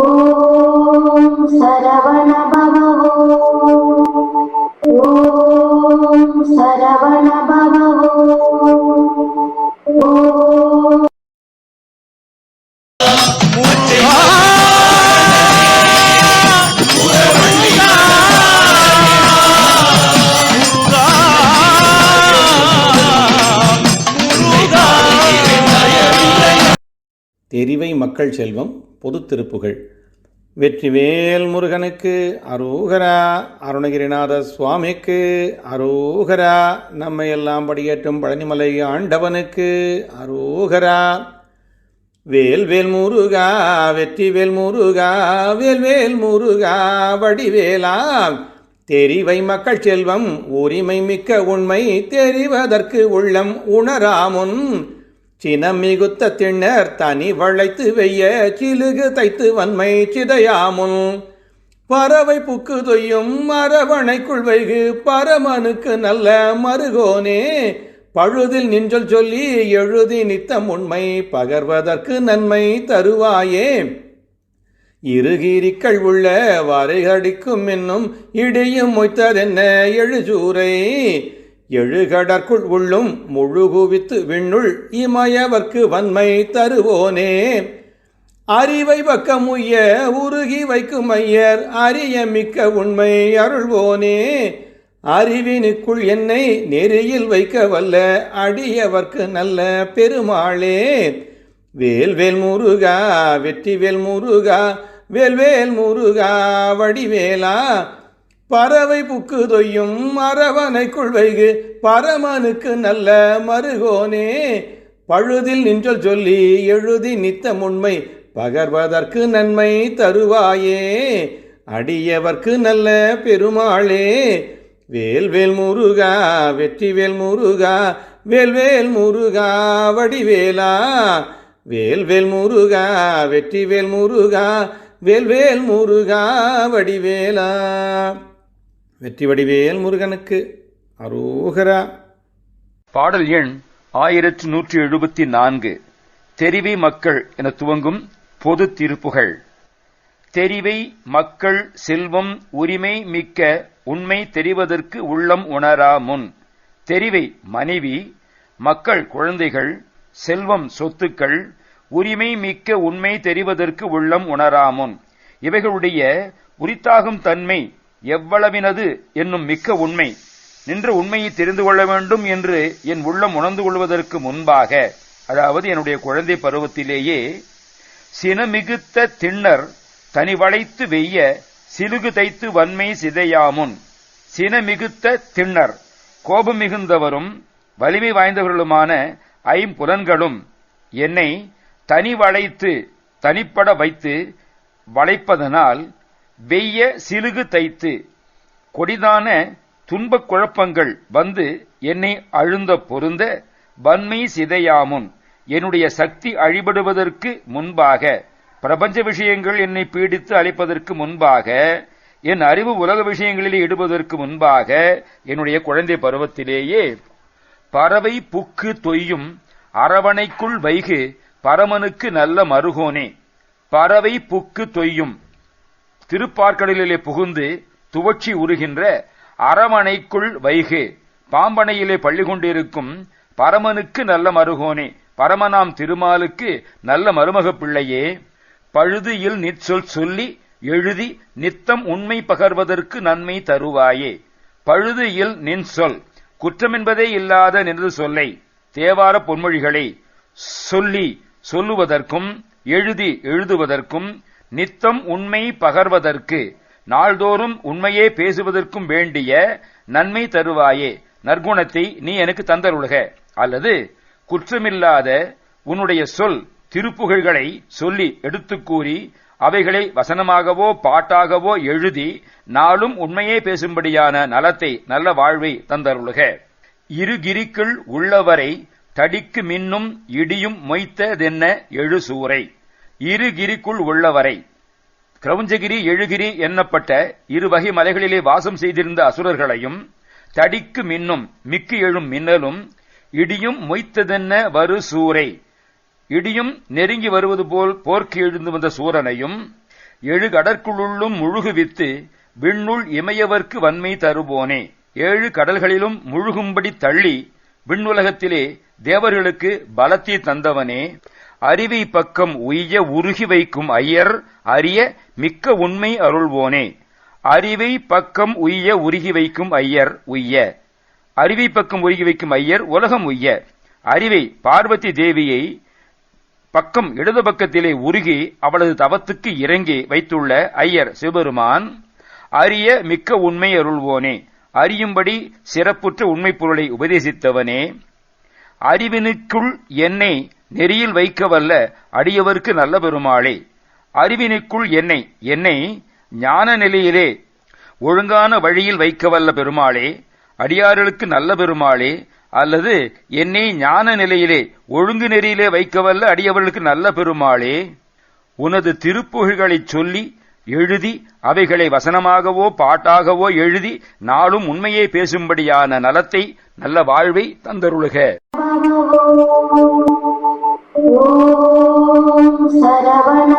ॐ सरवण தெரிவை மக்கள் செல்வம் பொதுத்திருப்புகழ் வெற்றிவேல் முருகனுக்கு அரோகரா அருணகிரிநாத சுவாமிக்கு அரோகரா நம்மை எல்லாம் படியேற்றும் பழனிமலை ஆண்டவனுக்கு அரோகரா. வேல் வேல் முருகா வெற்றி வேல் முருகா வேல் வேல் முருகா வடிவேலா. தெரிவை மக்கள் செல்வம் உரிமை மிக்க உண்மை தெரிவதற்கு உள்ளம் உணராமுன். சினம் மிகுத்த திண்ணர் தனி வளைத்து வெய்ய சிலுகு தைத்து வன்மை சிதையாமுன். பறவை புக்கு தொய்யும் மரவணைக்குள் வைகு பரமனுக்கு நல்ல மருகோனே. பழுதில் நின்றல் சொல்லி எழுதி நித்தம் உண்மை பகர்வதற்கு நன்மை தருவாயே. இருகீரிக்கள் உள்ள வரைகடிக்கும் என்னும் இடியும் மொய்த்ததென்ன எழுசூரை எழுகடற்குள் உள்ளும் முழுகுவித்து விண்ணுள் இமயவர்க்கு வன்மை தருவோனே. அறிவை வக்கமுய்ய உருகி வைக்கும் ஐயர் அரிய மிக்க உண்மை அருள்வோனே. அறிவினுக்குள் என்னை நெறியில் வைக்க வல்ல அடியவர்க்கு நல்ல பெருமாளே. வேல்வேல் முருகா வெற்றிவேல் முருகா வேல்வேல் முருகா வடிவேலா பறவை புக்கு தொய்யும் அரவணைக்குள் வைகு பரமனுக்கு நல்ல மருகோனே. பழுதில் நின்றல் சொல்லி எழுதி நித்த முண்மை பகர்வதற்கு நன்மை தருவாயே. அடியவர்க்கு நல்ல பெருமாளே வேல்வேல் முருகா வெற்றிவேல் முருகா வேல்வேல் முருகா வடிவேலா. வேல்வேல் முருகா வெற்றிவேல் முருகா வேல்வேல் முருகா வடிவேலா. வெற்றி வடிவேல் முருகனுக்கு அரோகரா. பாடல் எண் ஆயிரத்து நூற்றி எழுபத்தி நான்கு. தெரிவை மக்கள் என துவங்கும் பொது திருப்புகழ் தெரிவை மக்கள் செல்வம் உரிமை மிக்க உண்மை தெரிவதற்கு உள்ளம் உணரா முன். தெரிவை மனைவி மக்கள் குழந்தைகள் செல்வம் சொத்துக்கள் உரிமை மிக்க உண்மை தெரிவதற்கு உள்ளம் உணராமுன் இவைகளுடைய உரித்தாகும் தன்மை எவ்வளவினது என்னும் மிக்க உண்மை. நின்ற உண்மையை தெரிந்து கொள்ள வேண்டும் என்று என் உள்ளம் உணர்ந்து கொள்வதற்கு முன்பாக அதாவது என்னுடைய குழந்தை பருவத்திலேயே சினமிகுத்த திண்ணர் தனி வளைத்து வெய்ய சிலுகு தைத்து வன்மை சிதையாமுன். சினமிகுத்த திண்ணர் கோபம் மிகுந்தவரும் வலிமை வாய்ந்தவர்களுமான ஐம்புலன்களும் என்னை தனி வளைத்து தனிப்பட வைத்து வளைப்பதனால் வெய்ய சிலுகு தைத்து கொடிதான துன்பக் குழப்பங்கள் வந்து என்னை அழுந்த பொருந்த வன்மை சிதையாமுன் என்னுடைய சக்தி அழிபடுவதற்கு முன்பாக பிரபஞ்ச விஷயங்கள் என்னை பீடித்து அழைப்பதற்கு முன்பாக என் அறிவு உலக விஷயங்களில் ஈடுபதற்கு முன்பாக என்னுடைய குழந்தை பருவத்திலேயே பறவை புக்கு தொய்யும் அரவணைக்குள் வைகு பரமனுக்கு நல்ல மருகோனே பறவை புக்கு தொய்யும் திருப்பார்க்கடலிலே புகுந்து துவட்சி உருகின்ற அரமனைக்குள் வைகு பாம்பனையிலே பள்ளி கொண்டிருக்கும் பரமனுக்கு நல்ல மருகோனே பரமனாம் திருமாலுக்கு நல்ல மருமக பிள்ளையே பழுது இல் நிற்சொல் சொல்லி எழுதி நித்தம் உண்மை பகர்வதற்கு நன்மை தருவாயே. பழுது இல் நின் சொல் குற்றமென்பதே இல்லாத நின்று சொல்லை தேவார பொன்மொழிகளை சொல்லி சொல்லுவதற்கும் எழுதி எழுதுவதற்கும் நித்தம் உண்மை பகர்வதற்கு நாள்தோறும் உண்மையே பேசுவதற்கும் வேண்டிய நன்மை தருவாயே நற்குணத்தை நீ எனக்கு தந்தருளுக. அல்லது குற்றமில்லாத உன்னுடைய சொல் திருப்புகழ்களை சொல்லி எடுத்துக் கூறி அவைகளை வசனமாகவோ பாட்டாகவோ எழுதி நாளும் உண்மையே பேசும்படியான நலத்தை நல்ல வாழ்வை தந்தருளுக. இருகிரிக்குள் உள்ளவரை தடிக்கு மின்னும் இடியும் மொய்த்ததென்ன எழுசூரை. இருகிரிக்குள் உள்ளவரை. கிரௌஞ்சகிரி எழுகிரி என்னப்பட்ட இரு வகை மலைகளிலே வாசம் செய்திருந்த அசுரர்களையும் தடிக்கு மின்னும் மிக்கு எழும் மின்னலும் இடியும் மொய்த்ததென்ன வரு சூரை. இடியும் நெருங்கி வருவது போல் போர்க்கு எழுந்து வந்த சூரனையும் எழு முழுகுவித்து விண்ணுள் இமையவர்க்கு வன்மை தருவோனே ஏழு கடல்களிலும் முழுகும்படி தள்ளி விண்ணுலகத்திலே தேவர்களுக்கு பலத்தை தந்தவனே. அறிவை பக்கம் உய்ய உருகி வைக்கும் ஐயர் அறிய மிக்க உண்மை அருள்வோனே. அறிவை பக்கம் உய்ய உருகி வைக்கும் ஐயர் உய்ய. அறிவை பக்கம் உருகி வைக்கும் ஐயர் உலகம் உய்ய. அறிவை பார்வதி தேவியை பக்கம் இடது பக்கத்திலே உருகி அவளது தவத்துக்கு இறங்கி வைத்துள்ள ஐயர் சிவபெருமான் அறிய மிக்க உண்மை அருள்வோனே. அறியும்படி சிறப்புற்ற உண்மை பொருளை உபதேசித்தவனே. அறிவினுக்குள் என்னை நெறியில் வைக்க வல்ல அடியவர்க்கு நல்ல பெருமாளே. அறிவினுக்குள் என்னை என்னை ஞான நிலையிலே ஒழுங்கான வழியில் வைக்க வல்ல பெருமாளே. அடியார்களுக்கு நல்ல பெருமாளே. அல்லது என்னை ஞான நிலையிலே ஒழுங்கு நெறியிலே வைக்க வல்ல அடியவர்களுக்கு நல்ல பெருமாளே. உனது திருப்புகழ்களைச் சொல்லி எழுதி அவைகளை வசனமாகவோ பாட்டாகவோ எழுதி நாளும் உண்மையே பேசும்படியான நலத்தை நல்ல வாழ்வை தந்தருளுக. ஓம் சரவண